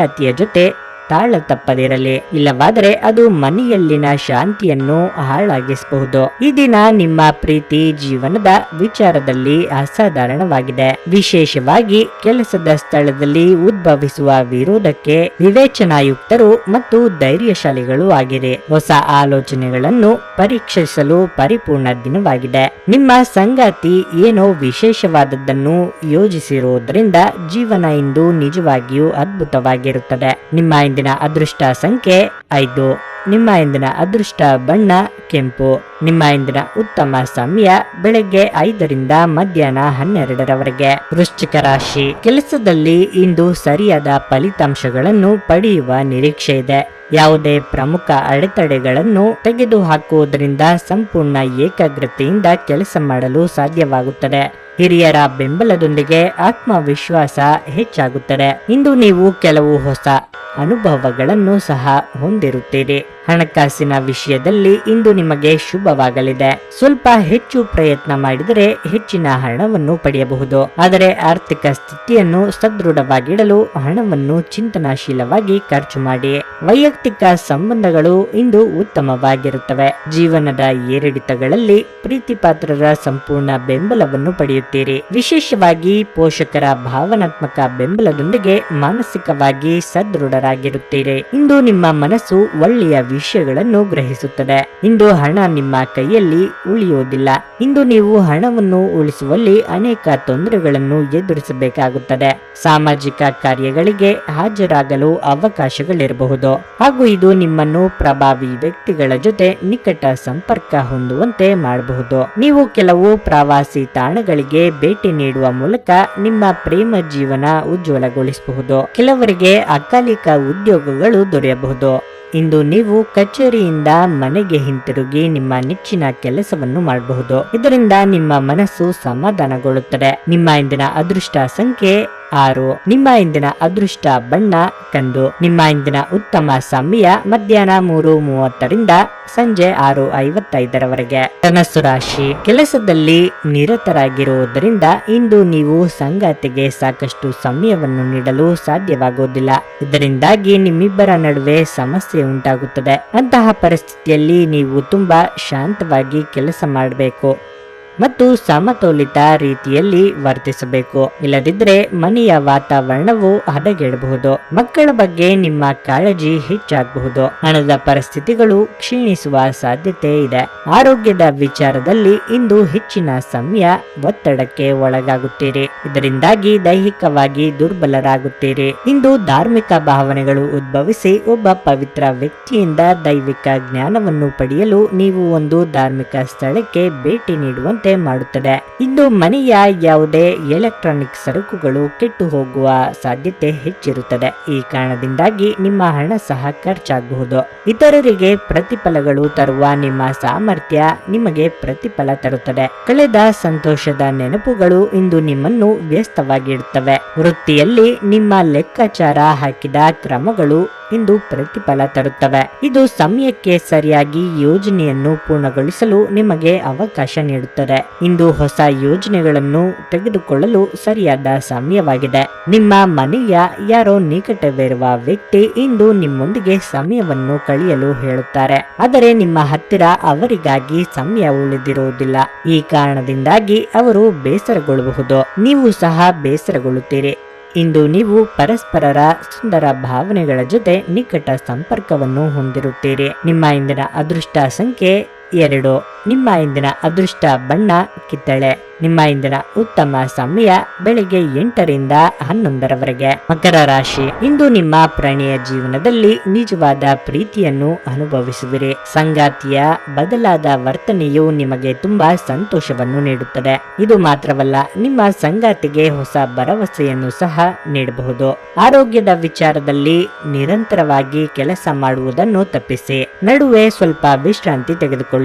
ಸಂಗಾತಿಯ ಜೊತೆ ತಾಳ ತಪ್ಪದಿರಲಿ ಇಲ್ಲವಾದರೆ ಅದು ಮನೆಯಲ್ಲಿನ ಶಾಂತಿಯನ್ನು ಹಾಳಾಗಿಸಬಹುದು. ಈ ದಿನ ನಿಮ್ಮ ಪ್ರೀತಿ ಜೀವನದ ವಿಚಾರದಲ್ಲಿ ಅಸಾಧಾರಣವಾಗಿದೆ. ವಿಶೇಷವಾಗಿ ಕೆಲಸದ ಸ್ಥಳದಲ್ಲಿ ಉದ್ಭವಿಸುವ ವಿರೋಧಕ್ಕೆ ವಿವೇಚನಾಯುಕ್ತರು ಮತ್ತು ಧೈರ್ಯಶಾಲಿಗಳು ಆಗಿರಿ. ಹೊಸ ಆಲೋಚನೆಗಳನ್ನು ಪರೀಕ್ಷಿಸಲು ಪರಿಪೂರ್ಣ ದಿನವಾಗಿದೆ. ನಿಮ್ಮ ಸಂಗಾತಿ ಏನೋ ವಿಶೇಷವಾದದ್ದನ್ನು ಯೋಜಿಸಿರುವುದರಿಂದ ಜೀವನ ಇಂದು ನಿಜವಾಗಿಯೂ ಅದ್ಭುತವಾಗಿರುತ್ತದೆ. ನಿಮ್ಮ ಇಂದಿನ ಅದೃಷ್ಟ ಸಂಖ್ಯೆ ಐದು. ನಿಮ್ಮ ಇಂದಿನ ಅದೃಷ್ಟ ಬಣ್ಣ ಕೆಂಪು. ನಿಮ್ಮ ಇಂದಿನ ಉತ್ತಮ ಸಮಯ ಬೆಳಗ್ಗೆ ಐದರಿಂದ ಮಧ್ಯಾಹ್ನ ಹನ್ನೆರಡರವರೆಗೆ. ವೃಶ್ಚಿಕ ರಾಶಿ. ಕೆಲಸದಲ್ಲಿ ಇಂದು ಸರಿಯಾದ ಫಲಿತಾಂಶಗಳನ್ನು ಪಡೆಯುವ ನಿರೀಕ್ಷೆ ಇದೆ. ಯಾವುದೇ ಪ್ರಮುಖ ಅಡೆತಡೆಗಳನ್ನು ತೆಗೆದುಹಾಕುವುದರಿಂದ ಸಂಪೂರ್ಣ ಏಕಾಗ್ರತೆಯಿಂದ ಕೆಲಸ ಮಾಡಲು ಸಾಧ್ಯವಾಗುತ್ತದೆ. ಹಿರಿಯರ ಬೆಂಬಲದೊಂದಿಗೆ ಆತ್ಮವಿಶ್ವಾಸ ಹೆಚ್ಚಾಗುತ್ತದೆ. ಇಂದು ನೀವು ಕೆಲವು ಹೊಸ ಅನುಭವಗಳನ್ನು ಸಹ ಹೊಂದಿರುತ್ತೀರಿ. ಹಣಕಾಸಿನ ವಿಷಯದಲ್ಲಿ ಇಂದು ನಿಮಗೆ ಶುಭವಾಗಲಿದೆ. ಸ್ವಲ್ಪ ಹೆಚ್ಚು ಪ್ರಯತ್ನ ಮಾಡಿದರೆ ಹೆಚ್ಚಿನ ಹಣವನ್ನು ಪಡೆಯಬಹುದು. ಆದರೆ ಆರ್ಥಿಕ ಸ್ಥಿತಿಯನ್ನು ಸದೃಢವಾಗಿಡಲು ಹಣವನ್ನು ಚಿಂತನಾಶೀಲವಾಗಿ ಖರ್ಚು ಮಾಡಿ. ವೈಯಕ್ತಿಕ ಸಂಬಂಧಗಳು ಇಂದು ಉತ್ತಮವಾಗಿರುತ್ತವೆ. ಜೀವನದ ಏರಿಳಿತಗಳಲ್ಲಿ ಪ್ರೀತಿಪಾತ್ರರ ಸಂಪೂರ್ಣ ಬೆಂಬಲವನ್ನು ಪಡೆಯುತ್ತೀರಿ. ವಿಶೇಷವಾಗಿ ಪೋಷಕರ ಭಾವನಾತ್ಮಕ ಬೆಂಬಲದೊಂದಿಗೆ ಮಾನಸಿಕವಾಗಿ ಸದೃಢರಾಗಿರುತ್ತೀರಿ. ಇಂದು ನಿಮ್ಮ ಮನಸ್ಸು ಒಳ್ಳೆಯ ವಿಷಯಗಳನ್ನು ಗ್ರಹಿಸುತ್ತದೆ. ಇಂದು ಹಣ ನಿಮ್ಮ ಕೈಯಲ್ಲಿ ಉಳಿಯುವುದಿಲ್ಲ ಇಂದು ನೀವು ಹಣವನ್ನು ಉಳಿಸುವಲ್ಲಿ ಅನೇಕ ತೊಂದರೆಗಳನ್ನು ಎದುರಿಸಬೇಕಾಗುತ್ತದೆ. ಸಾಮಾಜಿಕ ಕಾರ್ಯಗಳಿಗೆ ಹಾಜರಾಗಲು ಅವಕಾಶಗಳಿರಬಹುದು. ಹಾಗೂ ಇದು ನಿಮ್ಮನ್ನು ಪ್ರಭಾವಿ ವ್ಯಕ್ತಿಗಳ ಜೊತೆ ನಿಕಟ ಸಂಪರ್ಕ ಹೊಂದುವಂತೆ ಮಾಡಬಹುದು. ನೀವು ಕೆಲವು ಪ್ರವಾಸಿ ತಾಣಗಳಿಗೆ ಭೇಟಿ ನೀಡುವ ಮೂಲಕ ನಿಮ್ಮ ಪ್ರೇಮ ಜೀವನ ಉಜ್ವಲಗೊಳಿಸಬಹುದು. ಕೆಲವರಿಗೆ ಅಕಾಲಿಕ ಉದ್ಯೋಗಗಳು ದೊರೆಯಬಹುದು. ಇಂದು ನೀವು ಕಚೇರಿಯಿಂದ ಮನೆಗೆ ಹಿಂತಿರುಗಿ ನಿಮ್ಮ ನೆಚ್ಚಿನ ಕೆಲಸವನ್ನು ಮಾಡಬಹುದು. ಇದರಿಂದ ನಿಮ್ಮ ಮನಸ್ಸು ಸಮಾಧಾನಗೊಳ್ಳುತ್ತದೆ. ನಿಮ್ಮ ಇಂದಿನ ಅದೃಷ್ಟ ಸಂಖ್ಯೆ ಆರು, ನಿಮ್ಮ ಇಂದಿನ ಅದೃಷ್ಟ ಬಣ್ಣ, ಕಂದು, ನಿಮ್ಮ ಇಂದಿನ ಉತ್ತಮ ಸಮಯ, ಮಧ್ಯಾಹ್ನ ಮೂರು ಮೂವತ್ತರಿಂದ ಸಂಜೆ ಆರು ಐವತ್ತೈದರವರೆಗೆ. ಧನಸ್ಸು ರಾಶಿ, ಕೆಲಸದಲ್ಲಿ ನಿರತರಾಗಿರುವುದರಿಂದ ಇಂದು ನೀವು ಸಂಗಾತಿಗೆ ಸಾಕಷ್ಟು ಸಮಯವನ್ನು ನೀಡಲು ಸಾಧ್ಯವಾಗುವುದಿಲ್ಲ. ಇದರಿಂದಾಗಿ ನಿಮ್ಮಿಬ್ಬರ ನಡುವೆ ಸಮಸ್ಯೆ ಉಂಟಾಗುತ್ತದೆ. ಅಂತಹ ಪರಿಸ್ಥಿತಿಯಲ್ಲಿ ನೀವು ತುಂಬಾ ಶಾಂತವಾಗಿ ಕೆಲಸ ಮಾಡಬೇಕು. ಮತ್ತು ಸಮತೋಲಿತ ರೀತಿಯಲ್ಲಿ ವರ್ತಿಸಬೇಕು. ಇಲ್ಲದಿದ್ದರೆ ಮನೆಯ ವಾತಾವರಣವು ಹದಗೆಡಬಹುದು. ಮಕ್ಕಳ ಬಗ್ಗೆ ನಿಮ್ಮ ಕಾಳಜಿ ಹೆಚ್ಚಾಗಬಹುದು. ಹಣದ ಪರಿಸ್ಥಿತಿಗಳು ಕ್ಷೀಣಿಸುವ ಸಾಧ್ಯತೆ ಇದೆ. ಆರೋಗ್ಯದ ವಿಚಾರದಲ್ಲಿ ಇಂದು ಹೆಚ್ಚಿನ ಸಮಯ ಒತ್ತಡಕ್ಕೆ ಒಳಗಾಗುತ್ತೀರಿ. ಇದರಿಂದಾಗಿ ದೈಹಿಕವಾಗಿ ದುರ್ಬಲರಾಗುತ್ತೀರಿ. ಇಂದು ಧಾರ್ಮಿಕ ಭಾವನೆಗಳು ಉದ್ಭವಿಸಿ ಒಬ್ಬ ಪವಿತ್ರ ವ್ಯಕ್ತಿಯಿಂದ ದೈವಿಕ ಜ್ಞಾನವನ್ನು ಪಡೆಯಲು ನೀವು ಒಂದು ಧಾರ್ಮಿಕ ಸ್ಥಳಕ್ಕೆ ಭೇಟಿ ನೀಡುವಂತೆ ಮಾಡುತ್ತದೆ. ಇನ್ನು ಮನೆಯ ಯಾವುದೇ ಎಲೆಕ್ಟ್ರಾನಿಕ್ ಸರಕುಗಳು ಕೆಟ್ಟು ಹೋಗುವ ಸಾಧ್ಯತೆ ಹೆಚ್ಚಿರುತ್ತದೆ. ಈ ಕಾರಣದಿಂದಾಗಿ ನಿಮ್ಮ ಹಣ ಸಹ ಖರ್ಚಾಗಬಹುದು. ಇತರರಿಗೆ ಪ್ರತಿಫಲಗಳು ತರುವ ನಿಮ್ಮ ಸಾಮರ್ಥ್ಯ ನಿಮಗೆ ಪ್ರತಿಫಲ ತರುತ್ತದೆ. ಕಳೆದ ಸಂತೋಷದ ನೆನಪುಗಳು ಇಂದು ನಿಮ್ಮನ್ನು ವ್ಯಸ್ತವಾಗಿಡುತ್ತವೆ. ವೃತ್ತಿಯಲ್ಲಿ ನಿಮ್ಮ ಲೆಕ್ಕಾಚಾರ ಹಾಕಿದ ಕ್ರಮಗಳು ಇಂದು ಪ್ರತಿಫಲ ತರುತ್ತವೆ. ಇದು ಸಮಯಕ್ಕೆ ಸರಿಯಾಗಿ ಯೋಜನೆಯನ್ನು ಪೂರ್ಣಗೊಳಿಸಲು ನಿಮಗೆ ಅವಕಾಶ ನೀಡುತ್ತದೆ. ಇಂದು ಹೊಸ ಯೋಜನೆಗಳನ್ನು ತೆಗೆದುಕೊಳ್ಳಲು ಸರಿಯಾದ ಸಮಯವಾಗಿದೆ. ನಿಮ್ಮ ಮನೆಯ ಯಾರೋ ನಿಕಟವಿರುವ ವ್ಯಕ್ತಿ ಇಂದು ನಿಮ್ಮೊಂದಿಗೆ ಸಮಯವನ್ನು ಕಳೆಯಲು ಹೇಳುತ್ತಾರೆ. ಆದರೆ ನಿಮ್ಮ ಹತ್ತಿರ ಅವರಿಗಾಗಿ ಸಮಯ ಉಳಿದಿರುವುದಿಲ್ಲ. ಈ ಕಾರಣದಿಂದಾಗಿ ಅವರು ಬೇಸರಗೊಳ್ಳಬಹುದು. ನೀವು ಸಹ ಬೇಸರಗೊಳ್ಳುತ್ತೀರಿ. ಇಂದು ನೀವು ಪರಸ್ಪರರ ಸುಂದರ ಭಾವನೆಗಳ ಜೊತೆ ನಿಕಟ ಸಂಪರ್ಕವನ್ನು ಹೊಂದಿರುತ್ತೀರಿ. ನಿಮ್ಮ ಇಂದಿನ ಅದೃಷ್ಟ ಸಂಖ್ಯೆ ಎರಡು. ನಿಮ್ಮ ಇಂದಿನ ಅದೃಷ್ಟ ಬಣ್ಣ ಕಿತ್ತಳೆ. ನಿಮ್ಮ ಇಂದಿನ ಉತ್ತಮ ಸಮಯ ಬೆಳಿಗ್ಗೆ ಎಂಟರಿಂದ ಹನ್ನೊಂದರವರೆಗೆ. ಮಕರ ರಾಶಿ. ಇಂದು ನಿಮ್ಮ ಪ್ರಣಯ ಜೀವನದಲ್ಲಿ ನಿಜವಾದ ಪ್ರೀತಿಯನ್ನು ಅನುಭವಿಸುವಿರಿ. ಸಂಗಾತಿಯ ಬದಲಾದ ವರ್ತನೆಯು ನಿಮಗೆ ತುಂಬಾ ಸಂತೋಷವನ್ನು ನೀಡುತ್ತದೆ. ಇದು ಮಾತ್ರವಲ್ಲ, ನಿಮ್ಮ ಸಂಗಾತಿಗೆ ಹೊಸ ಭರವಸೆಯನ್ನು ಸಹ ನೀಡಬಹುದು. ಆರೋಗ್ಯದ ವಿಚಾರದಲ್ಲಿ ನಿರಂತರವಾಗಿ ಕೆಲಸ ಮಾಡುವುದನ್ನು ತಪ್ಪಿಸಿ. ನಡುವೆ ಸ್ವಲ್ಪ ವಿಶ್ರಾಂತಿ ತೆಗೆದುಕೊಳ್ಳಿ.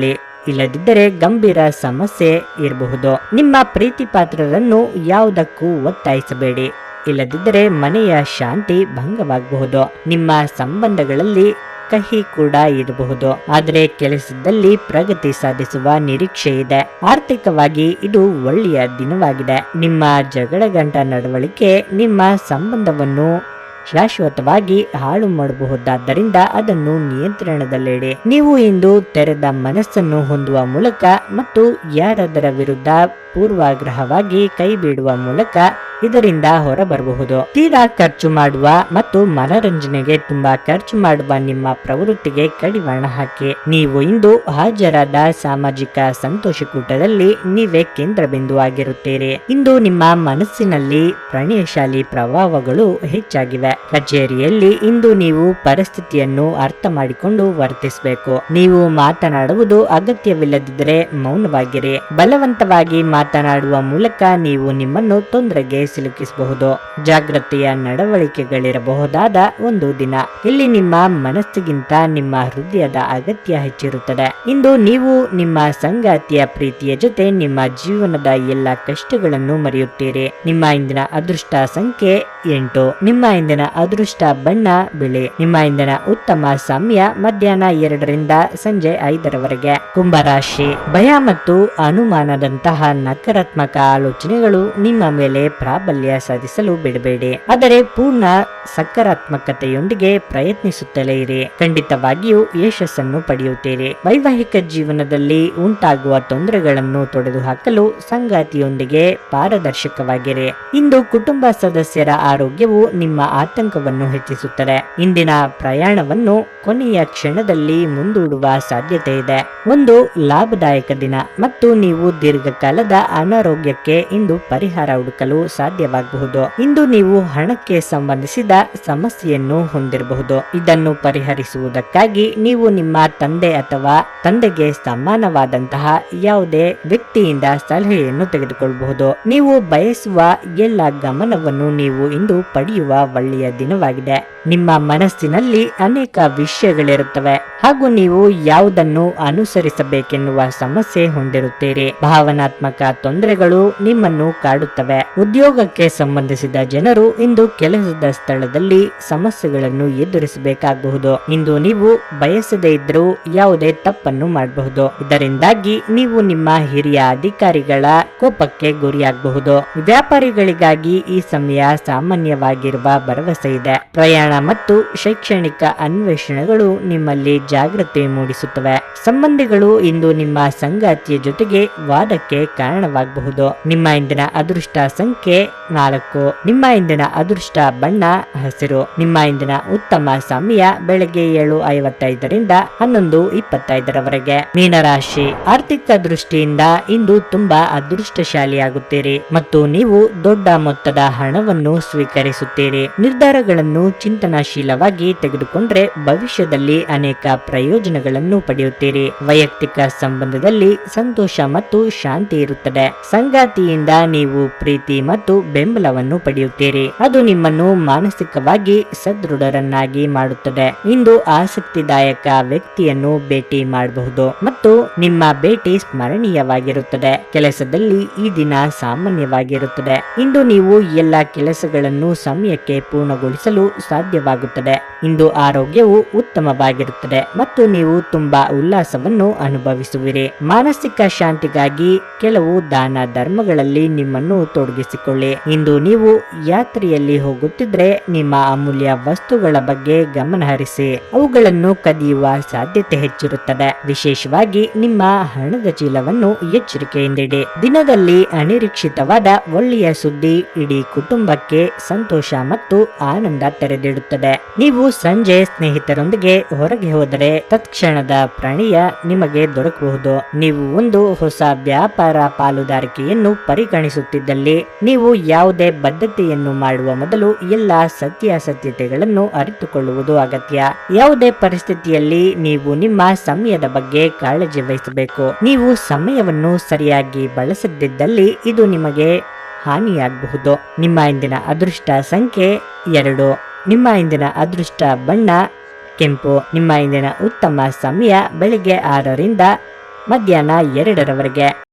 ಇಲ್ಲದಿದ್ದರೆ ಗಂಭೀರ ಸಮಸ್ಯೆ ಇರಬಹುದು. ನಿಮ್ಮ ಪ್ರೀತಿ ಪಾತ್ರರನ್ನು ಯಾವುದಕ್ಕೂ ಒತ್ತಾಯಿಸಬೇಡಿ. ಇಲ್ಲದಿದ್ದರೆ ಮನೆಯ ಶಾಂತಿ ಭಂಗವಾಗಬಹುದು. ನಿಮ್ಮ ಸಂಬಂಧಗಳಲ್ಲಿ ಕಹಿ ಕೂಡ ಇರಬಹುದು. ಆದರೆ ಕೆಲಸದಲ್ಲಿ ಪ್ರಗತಿ ಸಾಧಿಸುವ ನಿರೀಕ್ಷೆ ಇದೆ. ಆರ್ಥಿಕವಾಗಿ ಇದು ಒಳ್ಳೆಯ ದಿನವಾಗಿದೆ. ನಿಮ್ಮ ಜಗಳಗಂಟ ನಡವಳಿಕೆ ನಿಮ್ಮ ಸಂಬಂಧವನ್ನು ಶಾಶ್ವತವಾಗಿ ಹಾಳು ಮಾಡಬಹುದಾದ್ದರಿಂದ ಅದನ್ನು ನಿಯಂತ್ರಣದಲ್ಲಿಡಿ. ನೀವು ಇಂದು ತೆರೆದ ಮನಸ್ಸನ್ನು ಹೊಂದುವ ಮೂಲಕ ಮತ್ತು ಯಾರದರ ವಿರುದ್ಧ ಪೂರ್ವಾಗ್ರಹವಾಗಿ ಕೈ ಬಿಡುವ ಮೂಲಕ ಇದರಿಂದ ಹೊರಬರಬಹುದು. ತೀರಾ ಖರ್ಚು ಮಾಡುವ ಮತ್ತು ಮನರಂಜನೆಗೆ ತುಂಬಾ ಖರ್ಚು ಮಾಡುವ ನಿಮ್ಮ ಪ್ರವೃತ್ತಿಗೆ ಕಡಿವಾಣ ಹಾಕಿ. ನೀವು ಇಂದು ಹಾಜರಾದ ಸಾಮಾಜಿಕ ಸಂತೋಷಕೂಟದಲ್ಲಿ ನೀವೇ ಕೇಂದ್ರ ಬಿಂದುವಾಗಿರುತ್ತೀರಿ ಇಂದು ನಿಮ್ಮ ಮನಸ್ಸಿನಲ್ಲಿ ಪ್ರಣಯಶಾಲಿ ಪ್ರಭಾವಗಳು ಹೆಚ್ಚಾಗಿವೆ. ಕಚೇರಿಯಲ್ಲಿ ಇಂದು ನೀವು ಪರಿಸ್ಥಿತಿಯನ್ನು ಅರ್ಥ ಮಾಡಿಕೊಂಡು ವರ್ತಿಸಬೇಕು. ನೀವು ಮಾತನಾಡುವುದು ಅಗತ್ಯವಿಲ್ಲದಿದ್ದರೆ ಮೌನವಾಗಿರಿ. ಬಲವಂತವಾಗಿ ಮಾತನಾಡುವ ಮೂಲಕ ನೀವು ನಿಮ್ಮನ್ನು ತೊಂದರೆಗೆ ಸಿಲುಕಿಸಬಹುದು. ಜಾಗ್ರತೆಯ ನಡವಳಿಕೆಗಳಿರಬಹುದಾದ ಒಂದು ದಿನ. ಇಲ್ಲಿ ನಿಮ್ಮ ಮನಸ್ಸಿಗಿಂತ ನಿಮ್ಮ ಹೃದಯದ ಅಗತ್ಯ ಹೆಚ್ಚಿರುತ್ತದೆ. ಇಂದು ನೀವು ನಿಮ್ಮ ಸಂಗಾತಿಯ ಪ್ರೀತಿಯ ಜೊತೆ ನಿಮ್ಮ ಜೀವನದ ಎಲ್ಲ ಕಷ್ಟಗಳನ್ನು ಮರೆಯುತ್ತೀರಿ. ನಿಮ್ಮ ಇಂದಿನ ಅದೃಷ್ಟ ಸಂಖ್ಯೆ ಎಂಟು. ನಿಮ್ಮ ಇಂದಿನ ಅದೃಷ್ಟ ಬಣ್ಣ ಬಿಳಿ. ನಿಮ್ಮ ಇಂದಿನ ಉತ್ತಮ ಸಮಯ ಮಧ್ಯಾಹ್ನ ಎರಡರಿಂದ ಸಂಜೆ ಐದರವರೆಗೆ. ಕುಂಭರಾಶಿ ಭಯ ಮತ್ತು ಅನುಮಾನದಂತಹ ನಕಾರಾತ್ಮಕ ಆಲೋಚನೆಗಳು ನಿಮ್ಮ ಮೇಲೆ ಪ್ರಾಬಲ್ಯ ಸಾಧಿಸಲು ಬಿಡಬೇಡಿ. ಆದರೆ ಪೂರ್ಣ ಸಕಾರಾತ್ಮಕತೆಯೊಂದಿಗೆ ಪ್ರಯತ್ನಿಸುತ್ತಲೇ ಇರಿ. ಖಂಡಿತವಾಗಿಯೂ ಯಶಸ್ಸನ್ನು ಪಡೆಯುತ್ತೀರಿ. ವೈವಾಹಿಕ ಜೀವನದಲ್ಲಿ ಉಂಟಾಗುವ ತೊಂದರೆಗಳನ್ನು ತೊಡೆದುಹಾಕಲು ಸಂಗಾತಿಯೊಂದಿಗೆ ಪಾರದರ್ಶಕವಾಗಿರಿ. ಇಂದು ಕುಟುಂಬ ಸದಸ್ಯರ ಆರೋಗ್ಯವು ನಿಮ್ಮ ಆತಂಕವನ್ನು ಹೆಚ್ಚಿಸುತ್ತದೆ. ಇಂದಿನ ಪ್ರಯಾಣವನ್ನು ಕೊನೆಯ ಕ್ಷಣದಲ್ಲಿ ಮುಂದೂಡುವ ಸಾಧ್ಯತೆ ಇದೆ. ಒಂದು ಲಾಭದಾಯಕ ದಿನ ಮತ್ತು ನೀವು ದೀರ್ಘಕಾಲದ ಅನಾರೋಗ್ಯಕ್ಕೆ ಇಂದು ಪರಿಹಾರ ಹುಡುಕಲು ಸಾಧ್ಯವಾಗಬಹುದು. ಇಂದು ನೀವು ಹಣಕ್ಕೆ ಸಂಬಂಧಿಸಿದ ಸಮಸ್ಯೆಯನ್ನು ಹೊಂದಿರಬಹುದು. ಇದನ್ನು ಪರಿಹರಿಸುವುದಕ್ಕಾಗಿ ನೀವು ನಿಮ್ಮ ತಂದೆ ಅಥವಾ ತಂದೆಗೆ ಸಮಾನವಾದಂತಹ ಯಾವುದೇ ವ್ಯಕ್ತಿಯಿಂದ ಸಲಹೆಯನ್ನು ತೆಗೆದುಕೊಳ್ಳಬಹುದು ನೀವು ಬಯಸುವ ಎಲ್ಲ ಗಮನವನ್ನು ನೀವು ಇಂದು ಪಡೆಯುವ ಒಳ್ಳೆಯ ದಿನವಾಗಿದೆ. ನಿಮ್ಮ ಮನಸ್ಸಿನಲ್ಲಿ ಅನೇಕ ವಿಷಯಗಳಿರುತ್ತವೆ. ಹಾಗೂ ನೀವು ಯಾವುದನ್ನು ಅನುಸರಿಸಬೇಕೆನ್ನುವ ಸಮಸ್ಯೆ ಹೊಂದಿರುತ್ತೀರಿ. ಭಾವನಾತ್ಮಕ ತೊಂದರೆಗಳು ನಿಮ್ಮನ್ನು ಕಾಡುತ್ತವೆ. ಉದ್ಯೋಗಕ್ಕೆ ಸಂಬಂಧಿಸಿದ ಜನರು ಇಂದು ಕೆಲಸದ ಸ್ಥಳದಲ್ಲಿ ಸಮಸ್ಯೆಗಳನ್ನು ಎದುರಿಸಬೇಕಾಗಬಹುದು. ಇಂದು ನೀವು ಬಯಸದೇ ಇದ್ರೂ ಯಾವುದೇ ತಪ್ಪನ್ನು ಮಾಡಬಹುದು. ಇದರಿಂದಾಗಿ ನೀವು ನಿಮ್ಮ ಹಿರಿಯ ಅಧಿಕಾರಿಗಳ ಕೋಪಕ್ಕೆ ಗುರಿಯಾಗಬಹುದು. ವ್ಯಾಪಾರಿಗಳಿಗಾಗಿ ಈ ಸಮಯ ಸಾಮಾನ್ಯವಾಗಿರುವ ಭರವಸೆ ಇದೆ ಪ್ರಯಾಣ ಮತ್ತು ಶೈಕ್ಷಣಿಕ ಅನ್ವೇಷಣೆಗಳು ನಿಮ್ಮಲ್ಲಿ ಜಾಗೃತಿ ಮೂಡಿಸುತ್ತವೆ. ಸಂಬಂಧಿಗಳು ಇಂದು ನಿಮ್ಮ ಸಂಗಾತಿಯ ಜೊತೆಗೆ ವಾದಕ್ಕೆ ಕಾರಣವಾಗಬಹುದು. ನಿಮ್ಮ ಇಂದಿನ ಅದೃಷ್ಟ ಸಂಖ್ಯೆ ನಾಲ್ಕು. ನಿಮ್ಮ ಇಂದಿನ ಅದೃಷ್ಟ ಬಣ್ಣ ಹಸಿರು. ನಿಮ್ಮ ಇಂದಿನ ಉತ್ತಮ ಸಮಯ ಬೆಳಗ್ಗೆ ಏಳು ಐವತ್ತೈದರಿಂದ ಹನ್ನೊಂದು ಇಪ್ಪತ್ತೈದರವರೆಗೆ. ಮೀನರಾಶಿ, ಆರ್ಥಿಕ ದೃಷ್ಟಿಯಿಂದ ಇಂದು ತುಂಬಾ ಅದೃಷ್ಟಶಾಲಿಯಾಗುತ್ತೀರಿ ಮತ್ತು ನೀವು ದೊಡ್ಡ ಮೊತ್ತದ ಹಣವನ್ನು ಸ್ವೀಕರಿಸುತ್ತೀರಿ. ನಿರ್ಧಾರಗಳನ್ನು ಚಿಂತನಾಶೀಲವಾಗಿ ತೆಗೆದುಕೊಂಡ್ರೆ ಭವಿಷ್ಯದಲ್ಲಿ ಅನೇಕ ಪ್ರಯೋಜನಗಳನ್ನು ಪಡೆಯುತ್ತೀರಿ. ವೈಯಕ್ತಿಕ ಸಂಬಂಧದಲ್ಲಿ ಸಂತೋಷ ಮತ್ತು ಶಾಂತಿ ಇರುತ್ತದೆ. ಸಂಗಾತಿಯಿಂದ ನೀವು ಪ್ರೀತಿ ಮತ್ತು ಬೆಂಬಲವನ್ನು ಪಡೆಯುತ್ತೀರಿ. ಅದು ನಿಮ್ಮನ್ನು ಮಾನಸಿಕವಾಗಿ ಸದೃಢರನ್ನಾಗಿ ಮಾಡುತ್ತದೆ. ಇಂದು ಆಸಕ್ತಿದಾಯಕ ವ್ಯಕ್ತಿಯನ್ನು ಭೇಟಿ ಮಾಡಬಹುದು ಮತ್ತು ನಿಮ್ಮ ಭೇಟಿ ಸ್ಮರಣೀಯವಾಗಿರುತ್ತದೆ. ಕೆಲಸದಲ್ಲಿ ಈ ದಿನ ಸಾಮಾನ್ಯವಾಗಿರುತ್ತದೆ. ಇಂದು ನೀವು ಎಲ್ಲ ಕೆಲಸಗಳನ್ನು ಸಮಯಕ್ಕೆ ಪೂರ್ಣಗೊಳಿಸಲು ಸಾಧ್ಯವಾಗುತ್ತದೆ. ಇಂದು ಆರೋಗ್ಯವು ಉತ್ತಮವಾಗಿರುತ್ತದೆ ಮತ್ತು ನೀವು ತುಂಬಾ ಉಲ್ಲಾಸವನ್ನು ಅನುಭವಿಸುವಿರಿ. ಮಾನಸಿಕ ಶಾಂತಿಗಾಗಿ ಕೆಲವು ದಾನ ಧರ್ಮಗಳಲ್ಲಿ ನಿಮ್ಮನ್ನು ತೊಡಗಿಸಿಕೊಳ್ಳಿ. ಇಂದು ನೀವು ಯಾತ್ರೆಯಲ್ಲಿ ಹೋಗುತ್ತಿದ್ರೆ ನಿಮ್ಮ ಅಮೂಲ್ಯ ವಸ್ತುಗಳ ಬಗ್ಗೆ ಗಮನಹರಿಸಿ ಅವುಗಳನ್ನು ಕದಿಯುವ ಸಾಧ್ಯತೆ ಹೆಚ್ಚಿರುತ್ತದೆ. ವಿಶೇಷವಾಗಿ ನಿಮ್ಮ ಹಣದ ಚೀಲವನ್ನು ಎಚ್ಚರಿಕೆಯಿಂದಿಡಿ. ದಿನದಲ್ಲಿ ಅನಿರೀಕ್ಷಿತವಾದ ಒಳ್ಳೆಯ ಸುದ್ದಿ ಇಡೀ ಕುಟುಂಬಕ್ಕೆ ಸಂತೋಷ ಮತ್ತು ಆನಂದ ತೆರೆದಿಡುತ್ತದೆ ನೀವು ಸಂಜೆ ಸ್ನೇಹಿತರೊಂದಿಗೆ ಹೊರಗೆ ಹೋದರೆ ತತ್ಕ್ಷಣದ ಪ್ರಾಣಿಯ ನಿಮಗೆ ದೊರಕಬಹುದು. ನೀವು ಒಂದು ಹೊಸ ವ್ಯಾಪಾರ ಪಾಲುದಾರಿಕೆಯನ್ನು ಪರಿಗಣಿಸುತ್ತಿದ್ದಲ್ಲಿ ನೀವು ಯಾವುದೇ ಬದ್ಧತೆಯನ್ನು ಮಾಡುವ ಮೊದಲು ಎಲ್ಲ ಸತ್ಯಾಸತ್ಯತೆಗಳನ್ನು ಅರಿತುಕೊಳ್ಳುವುದು ಅಗತ್ಯ. ಯಾವುದೇ ಪರಿಸ್ಥಿತಿಯಲ್ಲಿ ನೀವು ನಿಮ್ಮ ಸಮಯದ ಬಗ್ಗೆ ಕಾಳಜಿ ವಹಿಸಬೇಕು. ನೀವು ಸಮಯವನ್ನು ಸರಿಯಾಗಿ ಬಳಸದಿದ್ದಲ್ಲಿ ಇದು ನಿಮಗೆ ಹಾನಿಯಾಗಬಹುದು. ನಿಮ್ಮ ಇಂದಿನ ಅದೃಷ್ಟ ಸಂಖ್ಯೆ ಎರಡು. ನಿಮ್ಮ ಇಂದಿನ ಅದೃಷ್ಟ ಬಣ್ಣ ಕೆಂಪು. ನಿಮ್ಮ ಇಂದಿನ ಉತ್ತಮ ಸಮಯ ಬೆಳಿಗ್ಗೆ ಆರರಿಂದ ಮಧ್ಯಾಹ್ನ ಎರಡರವರೆಗೆ.